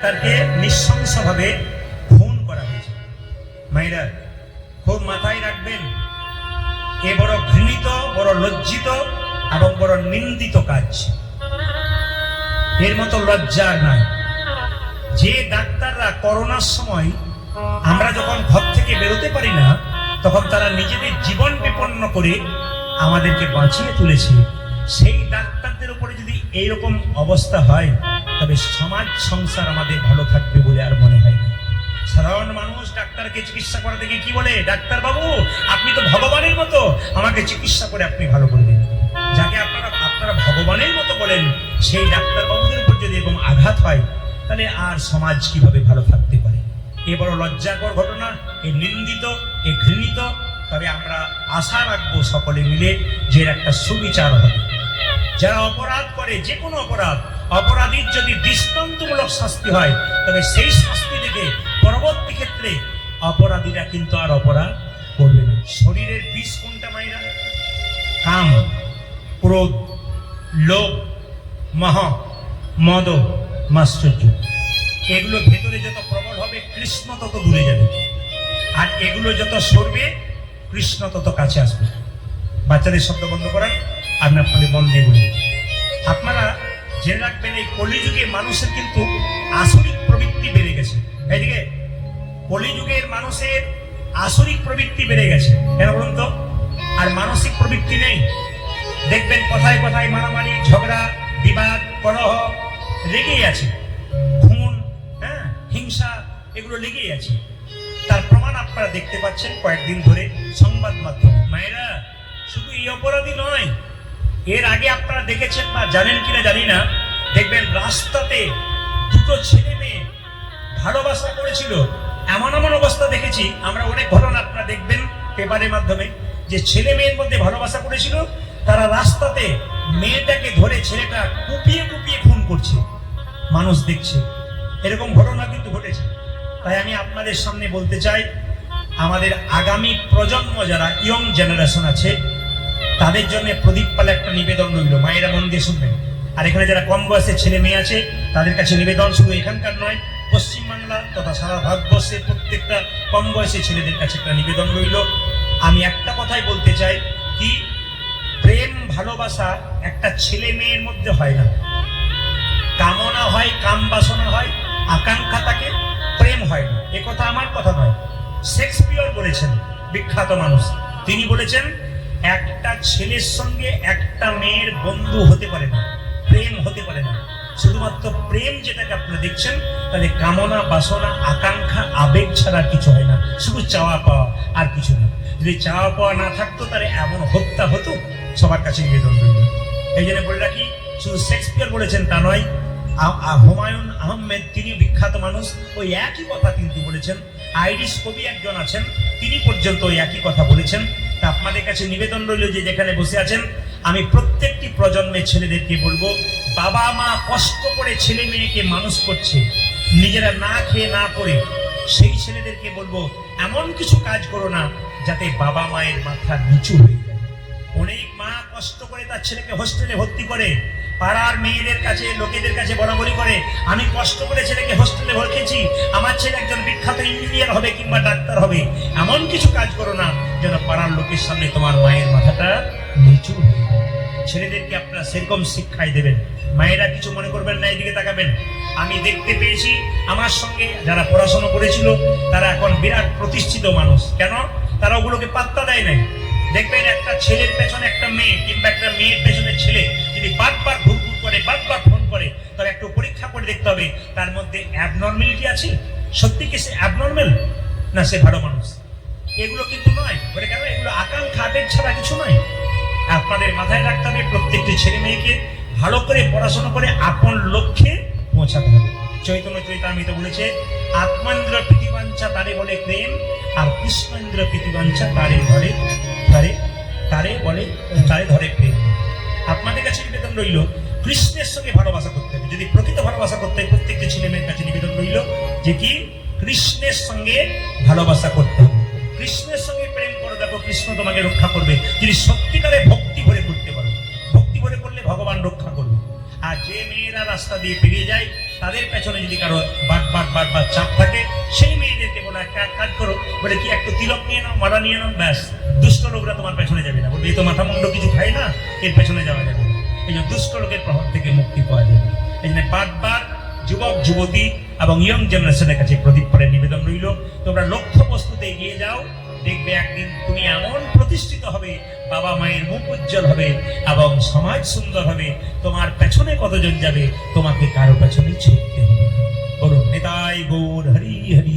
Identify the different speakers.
Speaker 1: তাকে নৃশংসভাবে খুন করা হয়েছে। মাইরা খুব মাথায় রাখবেন, এ বড় ঘৃণিত, বড় লজ্জিত এবং বড় নিন্দিত কাজ। এর মতো লজ্জার নাই। যে ডাক্তাররা করোনার সময় আমরা যখন ঘর থেকে বেরোতে পারি না, তখন তারা নিজেদের জীবন বিপন্ন করে আমাদেরকে বাঁচিয়ে তুলেছে। সেই ডাক্তারদের উপরে যদি এইরকম অবস্থা হয় তবে সমাজ সংসার আমাদের ভালো থাকবে বলে আর মনে হয় না। সাধারণ মানুষ ডাক্তারকে চিকিৎসা করা দেখে কি বলে? ডাক্তার বাবু আপনি তো ভগবানের মতো। আমাকে চিকিৎসা করে আপনি ভালো করে দিন যাকে আপনারা আপনারা ভগবানের মতো বলেন, সেই ডাক্তার বাবুদের উপর যদি এরকম আঘাত হয়, তাহলে আর সমাজ কীভাবে ভালো থাকতে পারে? এ বড় লজ্জাকর ঘটনা, এ নিন্দিত, এ ঘৃণিত। তবে আমরা আশা রাখব সকলে মিলে যে একটা সুবিচার হবে। যারা অপরাধ করে, যে কোনো অপরাধ অপরাধীর যদি দৃষ্টান্তমূলক শাস্তি হয়, তবে সেই শাস্তি থেকে পরবর্তী ক্ষেত্রে অপরাধীরা কিন্তু আর অপরাধ করবে না। শরীরের বিষ কোনটা মাইরা? কাম, ক্রোধ, লোভ, মহ, মদ মাশ্চর্য এগুলো ভেতরে যত প্রবল হবে, কৃষ্ণ তত দূরে যাবে। আর এগুলো যত সরবে, কৃষ্ণ তত কাছে আসবে। বাচ্চাদের শব্দ বন্ধ করান আপনার ফলে বন্ধ দিয়ে বলি। আপনারা জেনে রাখবেন, এই কলিযুগে মানুষের কিন্তু আসরিক প্রবৃত্তি বেড়ে গেছে। এইদিকে, কলিযুগের মানুষের আসরিক প্রবৃত্তি বেড়ে গেছে। কেন বলুন তো? আর মানসিক প্রবৃত্তি নেই। দেখবেন কথায় কথায় মারামারি, ঝগড়া, বিবাদ, কলহ লেগেই আছে। খুন হ্যাঁ হিংসা এগুলো লেগেই আছে। তার প্রমাণ আপনারা দেখতে পাচ্ছেন কয়েকদিন ধরে সংবাদ মাধ্যম। মায়েরা, শুধু এই অপরাধী নয় এর আগে আপনারা দেখেছেন বা জানেন কিনা জানি না, দেখবেন রাস্তাতে দুটো ছেলে মেয়ে ভালোবাসা করেছিল। এমন এমন অবস্থা দেখেছি, আমরা অনেক ঘটনা আপনারা দেখবেন পেপারের মাধ্যমে, যে ছেলে মেয়ের মধ্যে ভালোবাসা করেছিল, তারা রাস্তাতে মেয়েটাকে ধরে ছেলেটা কুপিয়ে কুপিয়ে খুন করছে, মানুষ দেখছে। এরকম ঘটনা কিন্তু ঘটেছে। তাই আমি আপনাদের সামনে বলতে চাই, আমাদের আগামী প্রজন্ম যারা ইয়ং জেনারেশন আছে তাদের জন্য প্রদীপ পালে একটা নিবেদন রইল। মায়েরা মন দিয়ে শুনবেন। আর এখানে যারা কম বয়সের ছেলে মেয়ে আছে, তাদের কাছে নিবেদন শুধু এখানকার নয় পশ্চিমবাংলা তথা সারা ভারতবর্ষের প্রত্যেকটা কম বয়সী ছেলেদের কাছে একটা নিবেদন রইল। আমি একটা কথাই বলতে চাই কি, প্রেম, ভালোবাসা একটা ছেলে মেয়ের মধ্যে হয় না। কামনা হয়, কাম বাসনা হয়, আকাঙ্ক্ষা থাকে, প্রেম হয় না। এ কথা আমার কথা নয়। শেক্সপিয়র বলেছেন, বিখ্যাত মানুষ। তিনি বলেছেন একটা ছেলের সঙ্গে একটা মেয়ের বন্ধু হতে পারে না, প্রেম হতে পারে না। শুধুমাত্র প্রেম যেটাকে আপনারা দেখছেন, তাহলে কামনা, বাসনা, আকাঙ্ক্ষা, আবেগ ছাড়া কিছু হয় না। শুধু চাওয়া পাওয়া আর কিছু না। যদি চাওয়া পাওয়া না থাকতো, তাহলে এমন হত্যা হতো? সবার কাছে নিবেদন রইল এই জন্য বলে রাখি, শুধু শেক্সপিয়ার বলেছেন তা নয় হুমায়ুন আহমেদ তিনি বিখ্যাত মানুষ। ওই একই কথা কিন্তু বলেছেন, আইরিশ কবি একজন আছেন, তিনি পর্যন্ত ওই একই কথা বলেছেন। আপনাদের কাছে নিবেদন রইল যে যেখানে বসে আছেন, আমি প্রত্যেকটি প্রজন্মের ছেলেদেরকে বলব, বাবা মা কষ্ট করে ছেলে মেয়েকে মানুষ করছে, নিজেরা না খেয়ে না করে সেই ছেলেদেরকে বলব, এমন কিছু কাজ করো না যাতে বাবা মায়ের মাথা নিচু হয়ে যায়। অনেক মা কষ্ট করে তার ছেলেকে হোস্টেলে ভর্তি করে পাড়ার মেয়েদের কাছে, লোকেদের কাছে বরাবরি করে। আমি কষ্ট করে ছেলেকে হোস্টেলে ভর্তিছি আমার ছেলে একজন বিখ্যাত ইঞ্জিনিয়ার হবে কিংবা ডাক্তার হবে। এমন কিছু কাজ করো না যেন পাড়ার লোকের সামনে তোমার মায়ের মাথাটা নিচু ছেলেদেরকে আপনারা সেরকম শিক্ষাই দেবেন। মায়েরা কিছু মনে করবেন না, এদিকে তাকাবেন। আমি দেখতে পেয়েছি, আমার সঙ্গে যারা পড়াশোনা করেছিল, তারা এখন বিরাট প্রতিষ্ঠিত মানুষ। কেন? তারা ওগুলোকে পাত্তা দেয় নাই। দেখবেন একটা ছেলের পেছনে একটা মেয়ে কিংবা একটা মেয়ের পেছনে ছেলে যদি বারবার ঘুর ঘুর করে, বারবার ফোন করে তবে একটু পরীক্ষা করে দেখতে হবে, তার মধ্যে অ্যাবনর্মালিটি আছে? সত্যি কি সে অ্যাবনর্মাল না, সে ভালো মানুষ। এগুলো কিন্তু নয়। বলে কেন? এগুলো আকাঙ্ক্ষা আবেগ ছাড়া কিছু নয়। আপনাদের মাথায় রাখতে হবে, প্রত্যেকটি ছেলে মেয়েকে ভালো করে পড়াশোনা করে আপন লক্ষ্যে পৌঁছাতে হবে। চৈতন্য চৈতামিত বলেছে, আত্মান্দ্র প্রীতিবাঞ্ছা তারে বলে প্রেম, আর কৃষ্ণেন্দ্র প্রীতিবাঞ্ছা তারে ধরে, তারে তারে বলে, তারে ধরে প্রেম। আপনাদের কাছে রইল, কৃষ্ণের সঙ্গে ভালোবাসা করতে হবে। যদি প্রকৃত ভালোবাসা করতে হয়, প্রত্যেকটি ছেলে মেয়ের কাছে নিবেদন রইল যে কি? কৃষ্ণের সঙ্গে ভালোবাসা করতে হবে। কৃষ্ণের সঙ্গে প্রেম করে, দেখো কৃষ্ণ তোমাকে রক্ষা করবে। যদি সত্যিকারে ভক্তি ভরে করতে পারো, ভক্তি ভরে করলে ভগবান রক্ষা করবে। আর যে মেয়েরা রাস্তা দিয়ে পেরিয়ে যায়, তাদের পেছনে যদি কারও বার বার বার বার চাপ থাকে, সেই মেয়েদেরকে বলে একটা কাজ করো, বলে কি, একটু তিলক নিয়ে নাও, মালা নিয়ে নাও, ব্যাস। দুষ্ট লোকরা তোমার পেছনে যাবে না। বলবে এই তো মাথা মুন্ড কিছু খায় না? এর পেছনে যাওয়া যাবে এই জন্য দুষ্ট লোকের প্রভাব থেকে মুক্তি পাওয়া যাবে এই জন্য বারবার যুবক, যুবতী এবং ইয়ং জেনারেশনের কাছে প্রদীপ পরে নিবেদন রইল। তোমরা লক্ষ্য বস্তুতে এগিয়ে যাও, দেখবে একদিন তুমি এমন প্রতিষ্ঠিত হবে, বাবা মায়ের মুখ উজ্জ্বল হবে এবং সমাজ সুন্দর হবে। তোমার পেছনে কতজন যাবে, তোমাকে কারও পেছনে ছুটতে হবে। বলুন, নেতাই গৌর, হরি হরি।